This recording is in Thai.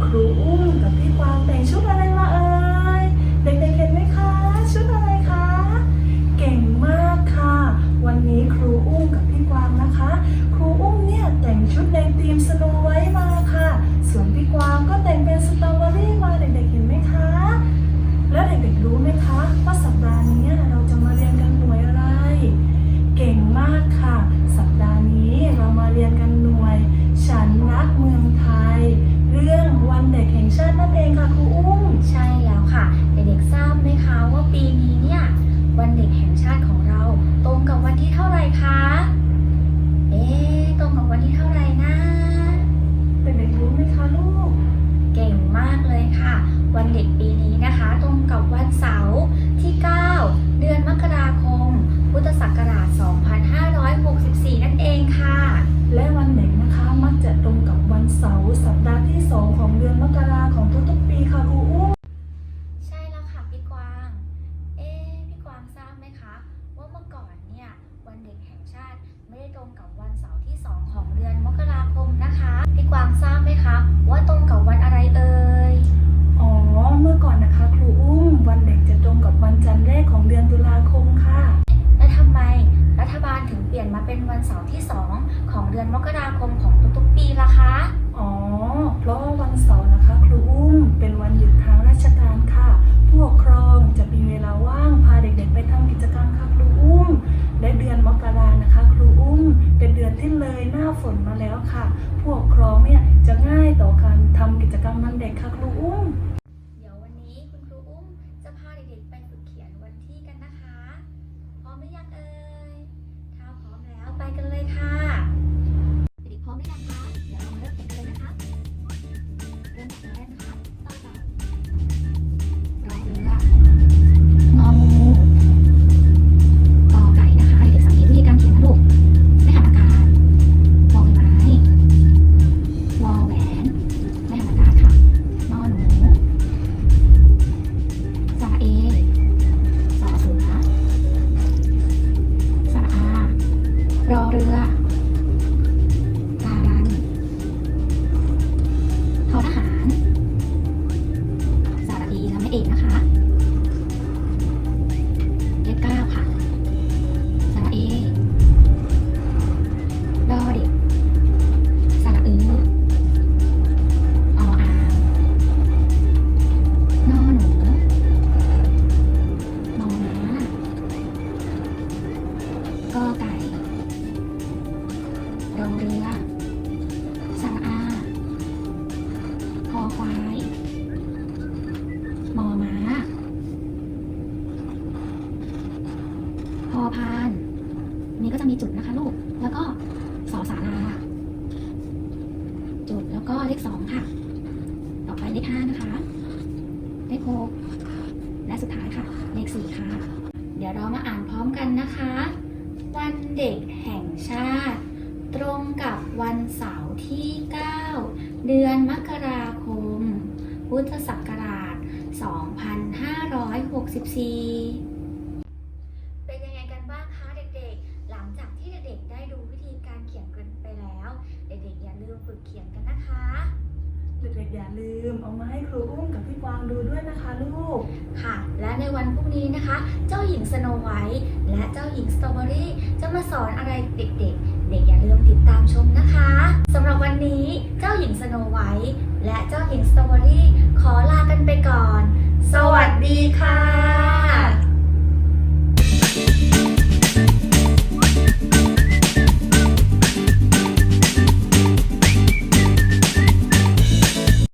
นี้ครูอุ้มกับพี่กวางแต่งชุดอะไรมาเอ่ย เด็กๆ เห็นไหมคะ ชุดอะไรคะ เก่งมากค่ะ วันนี้ครูอุ้มกับพี่กวางนะคะ ครูอุ้มเนี่ยแต่งชุดในธีมสโนไวท์มาค่ะ ส่วนพี่กวางก็แต่งเป็นสตรอเบอรี่มาเด็กๆ เห็นไหมคะ แล้วเด็กๆ รู้ไหมคะว่าสัปดาห์นี้เราจะมาเรียนกันหน่วยอะไร เก่งมากค่ะ สัปดาห์นี้เรามาเรียนกันหน่วย ฉันรักเมืองไทย เรื่องวันเด็กแห่งชาตินั่นเองค่ะครูอุ้ม ใช่แล้วค่ะ เด็กๆทราบไหมคะว่าปีนี้เนี่ยวันเด็กแห่ง ชาติของเรา ตรงกับวันที่เท่าไหร่คะ เอ๊ะตรงกับวันที่เท่าไหร่นะเด็กๆรู้ไหมคะลูก เก่งมากเลยค่ะ วันเด็กปีนี้นะคะ ตรงกับวันเสาร์ที่ 9 เดือนมกราคม พุทธศักราช 2564 นั่นเองค่ะ และวันเด็กนะคะมักจะตรงกับ เลยหน้าฝนมาแล้วค่ะ ผู้ปกครองเนี่ยจะง่ายต่อการทำกิจกรรมวันเด็กค่ะครูอุ้ม รอเรือสระอาคอควาย มอม้าพอพาน นี่ก็จะมีจุดนะคะลูก แล้วก็สอสาราจุดแล้วก็เลขสองค่ะ ต่อไปเลขห้านะคะ เลขหกและสุดท้ายค่ะ เลขสี่ค่ะ เดี๋ยวเรามาอ่านพร้อมกันนะคะ วันเด็กแห่งชาติ ตรงกับวันเสาร์ที่ 9 เดือนมกราคม พุทธศักราช 2564 เป็นยังไงกันบ้างคะเด็กๆ หลังจากที่เด็กๆ ได้ดูวิธีการเขียนกันไปแล้ว เด็กๆ อย่าลืมฝึกเขียนกันนะคะ เด็กๆ อย่าลืมเอามาให้ครูอุ้มกับพี่กวางดูด้วยนะคะลูก ค่ะ และในวันพรุ่งนี้นะคะ เจ้าหญิงสโนไวท์และเจ้าหญิงสตรอเบอรี่จะมาสอนอะไรเด็กๆ เด็กอย่าลืมติดตามชมนะคะสำหรับวันนี้เจ้าหญิงสโนไวท์และเจ้าหญิงสตรอเบอรี่ขอลากันไปก่อน สวัสดีค่ะ